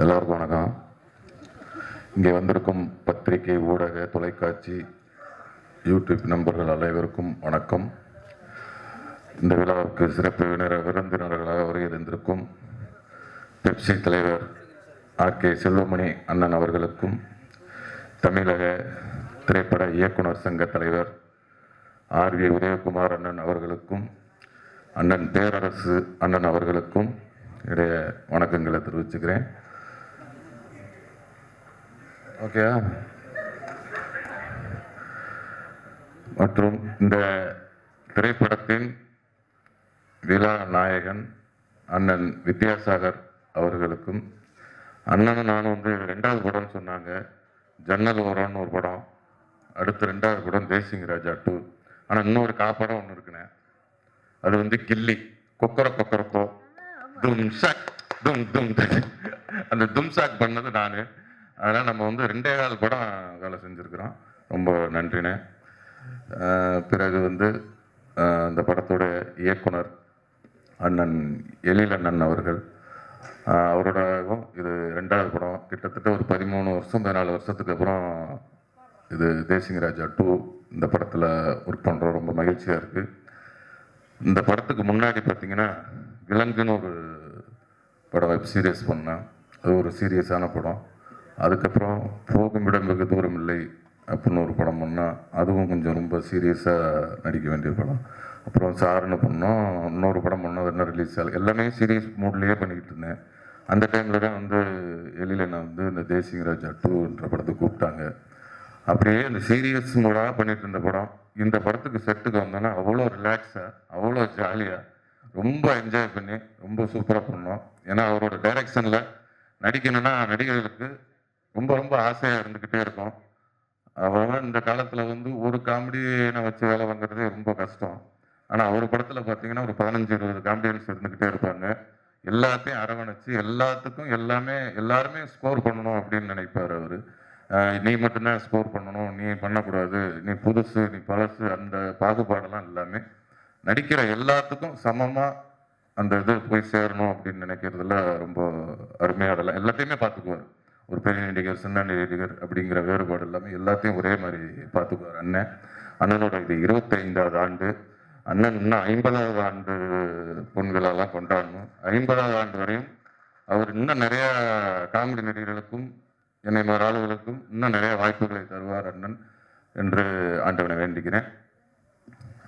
எல்லோருக்கும் வணக்கம். இங்கே வந்திருக்கும் பத்திரிகை ஊடக தொலைக்காட்சி யூடியூப் நண்பர்கள் அனைவருக்கும் வணக்கம். இந்த விழாவுக்கு சிறப்பு விருந்தினர்களாக வருகை பெப்சி தலைவர் ஆர் கே செல்வமணி அண்ணன் அவர்களுக்கும் தமிழக திரைப்பட இயக்குனர் சங்க தலைவர் ஆர் வி உதயகுமார் அண்ணன் அவர்களுக்கும் அண்ணன் பேரரசு அண்ணன் அவர்களுக்கும் இடைய வணக்கங்களை தெரிவிச்சுக்கிறேன். ஓகேயா மற்றும் இந்த திரைப்படத்தின் விழா நாயகன் அண்ணன் வித்யாசாகர் அவர்களுக்கும் அண்ணனும் நானும் வந்து ரெண்டாவது படம் சொன்னாங்க. ஜன்னல் ஓரம்னு ஒரு படம். அடுத்து ரெண்டாவது படம் தேசிங் ராஜா டூ ஆனால் இன்னொரு காப்படம் ஒன்று இருக்குண்ணே. அது வந்து கில்லி. கொக்கர கொக்கரக்கோ தும் ஷாக் தும் தும். அந்த தும் ஷாக் பண்ணது நான். அதனால் நம்ம வந்து ரெண்டே கால் படம் வேலை செஞ்சுருக்கிறோம். ரொம்ப நன்றிண்ணே. பிறகு வந்து இந்த படத்தோட இயக்குனர் அண்ணன் எழில் அண்ணன் அவர்கள் அவரோடவும் இது ரெண்டாவது படம். கிட்டத்தட்ட ஒரு பதிமூணு வருஷம் பதினாலு வருஷத்துக்கு அப்புறம் இது தேசிங் ராஜா டூ இந்த படத்தில் ஒர்க் பண்ணுறோம் ரொம்ப மகிழ்ச்சியாக இருக்குது இந்த படத்துக்கு முன்னாடி பார்த்திங்கன்னா விலங்குன்னு ஒரு படம் வெப் சீரியஸ் பண்ணேன். அது ஒரு சீரியஸான படம். அதுக்கப்புறம் போகும் இடம் வெகு தூரம் இல்லை அப்படின்னு ஒரு படம் பண்ணால் அதுவும் கொஞ்சம் ரொம்ப சீரியஸாக நடிக்க வேண்டிய படம். அப்புறம் சாருன்னு பண்ணோம் இன்னொரு படம் பண்ணோம் அது என்ன ரிலீஸ் ஆகலை. எல்லாமே சீரியஸ் மூட்லேயே பண்ணிக்கிட்டு இருந்தேன். அந்த டைமில் தான் வந்து எழில நான் வந்து இந்த தேசிங் ராஜா டூன்ற படத்தை கூப்பிட்டாங்க. அப்படியே அந்த சீரியஸ் மூடாக பண்ணிட்டு இருந்த படம். இந்த படத்துக்கு செட்டுக்கு வந்தோன்னா அவ்வளோ ரிலாக்ஸாக அவ்வளோ ஜாலியாக ரொம்ப என்ஜாய் பண்ணி ரொம்ப சூப்பராக பண்ணோம். ஏன்னா அவரோட டைரக்ஷனில் நடிக்கணும்னா நடிகர்களுக்கு ரொம்ப ரொம்ப ஆசையாக இருந்துக்கிட்டே இருக்கும். அவன் இந்த காலத்தில் வந்து ஒரு காமெடியனை வச்சு வேலை வாங்குறதே ரொம்ப கஷ்டம். ஆனால் அவர் படத்தில் பார்த்தீங்கன்னா ஒரு பதினஞ்சு இருபது காமெடியன்ஸ் இருந்துக்கிட்டே இருப்பாங்க. எல்லாத்தையும் அரவணைச்சு எல்லாத்துக்கும் எல்லாமே எல்லாருமே ஸ்கோர் பண்ணணும் அப்படின்னு நினைப்பார் அவர். நீ மட்டும்தான் ஸ்கோர் பண்ணணும் நீ பண்ணக்கூடாது நீ புதுசு நீ பழசு அந்த பாகுபாடெல்லாம் எல்லாமே நடிக்கிற எல்லாத்துக்கும் சமமாக அந்த இது போய் சேரணும் அப்படின்னு நினைக்கிறதுல ரொம்ப அருமையாக அதெல்லாம் எல்லாத்தையுமே பார்த்துக்குவார் ஒரு பெரிய நடிகர் சின்ன நடிகர் அப்படிங்கிற வேறுபாடு எல்லாமே எல்லாத்தையும் ஒரே மாதிரி பார்த்துக்குவார் அண்ணன். அண்ணனோட இது இருபத்தைந்தாவது ஆண்டு. அண்ணன் இன்னும் ஐம்பதாவது ஆண்டு பொண்களெல்லாம் கொண்டாடணும். ஐம்பதாவது ஆண்டு வரையும் அவர் இன்னும் நிறைய காமெடி நடிகர்களுக்கும் என்னை மாதிரி ஆளுகளுக்கும் இன்னும் நிறைய வாய்ப்புகளை தருவார் அண்ணன் என்று ஆண்டவனை வேண்டிக்கிறேன்.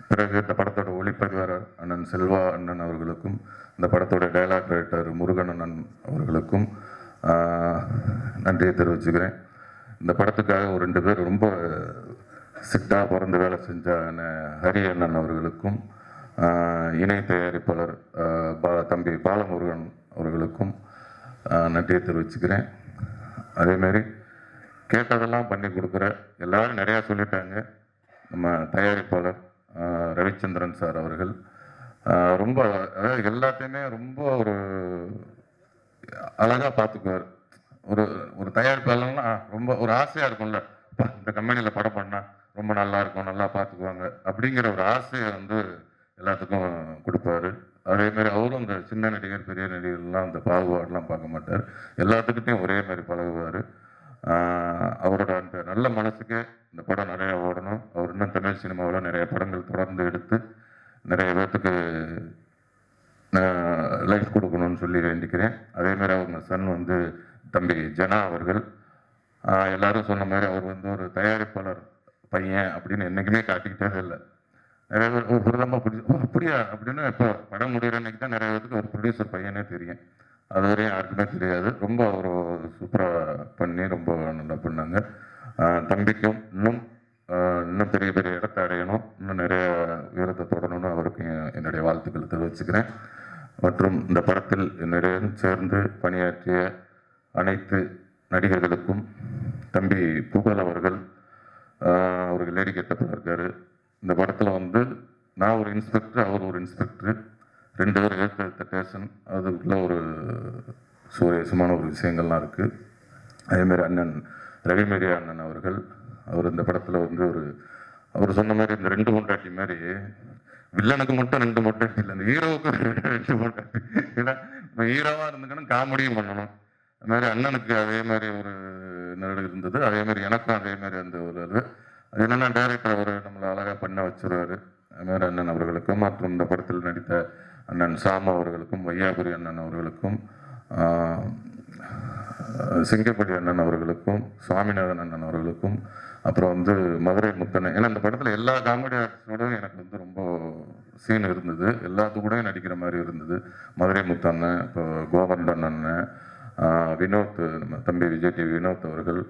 பிறகு இந்த படத்தோட ஒளிப்பதிவாளர் அண்ணன் செல்வா அண்ணன் அவர்களுக்கும் இந்த படத்தோட டைலாக் ரைட்டர் முருகன் அண்ணன் அவர்களுக்கும் நன்றியை தெரிவிச்சுக்கிறேன். இந்த படத்துக்காக ஒரு ரெண்டு பேர் ரொம்ப சிட்டாக பிறந்து வேலை செஞ்ச ஹரி அண்ணன் அவர்களுக்கும் இணை தயாரிப்பாளர் பா- தம்பி பாலமுருகன் அவர்களுக்கும் நன்றியை தெரிவிச்சுக்கிறேன். அதேமாரி கேட்டதெல்லாம் பண்ணி கொடுக்குற எல்லோரும் நிறையா சொல்லிட்டாங்க. நம்ம தயாரிப்பாளர் ரவிச்சந்திரன் சார் அவர்கள். ரொம்ப அதாவது எல்லாத்தையுமே ரொம்ப ஒரு அழகாக பார்த்துக்குவார். ஒரு ஒரு தயாரிப்பாளர்னா ரொம்ப ஒரு ஆசையாக இருக்கும்ல. இந்த கம்பெனியில் படம் பண்ணால் ரொம்ப நல்லா இருக்கும் நல்லா பார்த்துக்குவாங்க. அப்படிங்கிற ஒரு ஆசையை வந்து எல்லாத்துக்கும் கொடுப்பாரு. அதே மாதிரி அவரும் இந்த சின்ன நடிகர் பெரிய நடிகர்லாம் அந்த பாகுபாடெலாம் பார்க்க மாட்டார். எல்லாத்துக்கிட்டையும் ஒரே மாதிரி பழகுவார். அவரோட அந்த நல்ல மனசுக்கு இந்த படம் நிறையா ஓடணும். அவர் இன்னும் தமிழ் சினிமாவில் நிறைய படங்கள் தொடர்ந்து எடுத்து நிறைய பேர்த்துக்கு லைஃப் கொடுக்கணும்னு சொல்லி வேண்டிக்கிறேன். அதேமாரி அவங்க சன் வந்து தம்பி ஜனா அவர்கள். எல்லாரும் சொன்ன மாதிரி அவர் வந்து ஒரு தயாரிப்பாளர் பையன் அப்படின்னு என்றைக்குமே காட்டிக்கிட்டே இல்லை. நிறைய பேர் ஒரு பிரதம பிடிச்சி அப்படியா? அப்படின்னு இப்போ படம் முடிகிற அன்னைக்கு தான் நிறைய பேருக்கு ஒரு ப்ரொடியூசர் பையனே தெரியும். அது வரையும் யாருக்குமே தெரியாது. ரொம்ப ஒரு சூப்பராக பண்ணி ரொம்ப நல்லா பண்ணாங்க. தம்பிக்கும் இன்னும் இன்னும் பெரிய பெரிய இடத்த அடையணும். இன்னும் நிறைய உயரத்தை தொடரணும்னு அவருக்கு என்னுடைய வாழ்த்துக்களை தெரிவிச்சுக்கிறேன். மற்றும் இந்த படத்தில் என்னுடன் சேர்ந்து பணியாற்றிய அனைத்து நடிகர்களுக்கும் தம்பி புகழ் அவர்கள் ஒரு அவருக்கு லேடி கெட்டப்பில் இருக்காரு. இந்த படத்தில் வந்து நான் ஒரு இன்ஸ்பெக்டர் அவர் ஒரு இன்ஸ்பெக்டர் ரெண்டு பேர் ஏற்ற ஸ்டேஷன் அதுக்குள்ள ஒரு சுவாரஸ்யமான ஒரு விஷயங்கள்லாம் இருக்குது அதேமாரி அண்ணன் ரவிமேரி அண்ணன் அவர்கள் அவர் இந்த படத்தில் வந்து ஒரு அவர் சொன்ன மாதிரி இந்த ரெண்டு மூட்டாட்டி மாதிரி வில்லனுக்கு மட்டும் ரெண்டு மொட்டை இல்லை இந்த ஹீரோவுக்கு ரெண்டு மொட்டை ஏன்னா இப்போ ஹீரோவாக இருந்துக்கணும் காமெடியும் பண்ணணும். அது மாதிரி அண்ணனுக்கு அதே மாதிரி ஒரு நிழல் இருந்தது. அதே மாதிரி எனக்கும் அதே மாதிரி அந்த ஒரு இது. அது என்னென்னா டேரக்டர் அவர் நம்மளை அழகாக பண்ண வச்சுருவாரு. அது மாதிரி அண்ணன் அவர்களுக்கும் மற்றும் இந்த படத்தில் நடித்த அண்ணன் சாம் அவர்களுக்கும் வையாபுரி அண்ணன் அவர்களுக்கும் ஆஹ், சிங்கப்படி அண்ணன் அவர்களுக்கும் சுவாமிநாதன் அண்ணன் அவர்களுக்கும் அப்புறம் வந்து மதுரை முத்தனை. ஏன்னா இந்த படத்தில் எல்லா காமெடி ஆர்டிஸ்டோடும் எனக்கு வந்து ரொம்ப சீன் இருந்தது. எல்லாத்து கூடயும் நடிக்கிற மாதிரி இருந்தது. மதுரை முத்தண்ணன் இப்போ கோவர்தன் அண்ணன் வினோத் நம்ம தம்பி விஜய் டிவி வினோத் அவர்கள்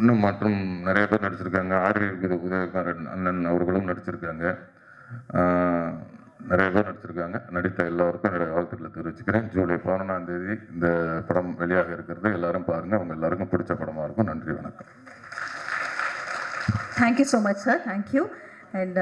இன்னும் மற்றும் நிறைய பேர் நடிச்சிருக்காங்க. ஆர்வி உதயகாரன் அண்ணன் அவர்களும் நடிச்சிருக்காங்க. நிறைய பேர் நடிச்சிருக்காங்க. நடித்த எல்லாருக்கும் என்னுடைய வாழ்த்துக்களை தெரிவிச்சுக்கிறேன். ஜூலை பதினொன்றாம் தேதி இந்த படம் வெளியாக இருக்கிறது. எல்லாரும் பாருங்கள் அவங்க எல்லாருக்கும் பிடிச்ச படமாக இருக்கும். நன்றி வணக்கம். Thank you so much sir thank you and